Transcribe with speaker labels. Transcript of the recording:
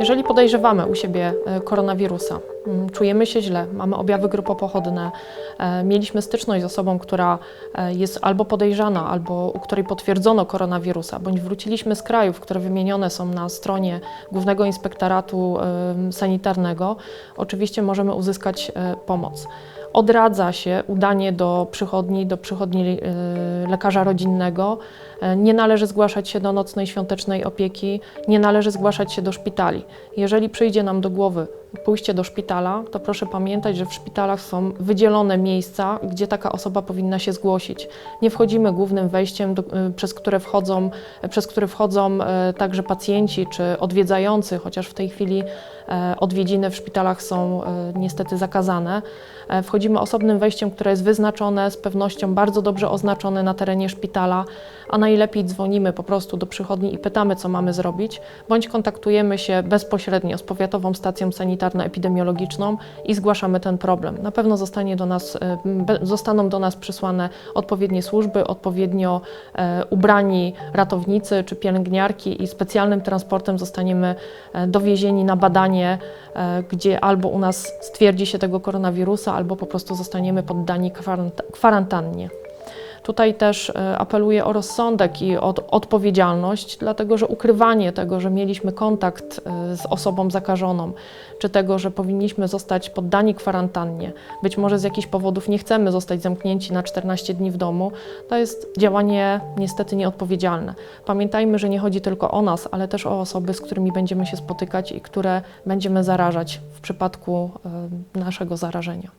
Speaker 1: Jeżeli podejrzewamy u siebie e, koronawirusa, czujemy się źle, mamy objawy grypopochodne, e, mieliśmy styczność z osobą, która e, jest albo podejrzana, albo u której potwierdzono koronawirusa, bądź wróciliśmy z krajów, które wymienione są na stronie Głównego Inspektoratu Sanitarnego, oczywiście możemy uzyskać e, pomoc. Odradza się udanie do przychodni, do przychodni lekarza rodzinnego. Nie należy zgłaszać się do nocnej świątecznej opieki, nie należy zgłaszać się do szpitali. Jeżeli przyjdzie nam do głowy pójście do szpitala, to proszę pamiętać, że w szpitalach są wydzielone miejsca, gdzie taka osoba powinna się zgłosić. Nie wchodzimy głównym wejściem, do, y, przez które wchodzą, przez które wchodzą e, także pacjenci czy odwiedzający, chociaż w tej chwili e, odwiedziny w szpitalach są niestety zakazane. E, Wchodzimy osobnym wejściem, które jest wyznaczone, z pewnością bardzo dobrze oznaczone na terenie szpitala, a najlepiej dzwonimy po prostu do przychodni i pytamy, co mamy zrobić, bądź kontaktujemy się bezpośrednio z powiatową stacją sanitarno-epidemiologiczną i zgłaszamy ten problem. Na pewno zostanie do nas, e, zostaną do nas przysłane odpowiednie służby, odpowiednio e, ubrani ratownicy czy pielęgniarki i specjalnym transportem zostaniemy e, dowiezieni na badanie, gdzie albo u nas stwierdzi się tego koronawirusa, albo po prostu zostaniemy poddani kwarant- kwarantannie. Tutaj też e, apeluję o rozsądek i o odpowiedzialność, dlatego że ukrywanie tego, że mieliśmy kontakt e, z osobą zakażoną, czy tego, że powinniśmy zostać poddani kwarantannie, być może z jakichś powodów nie chcemy zostać zamknięci na 14 dni w domu, to jest działanie niestety nieodpowiedzialne. Pamiętajmy, że nie chodzi tylko o nas, ale też o osoby, z którymi będziemy się spotykać i które będziemy zarażać w przypadku e, naszego zarażenia.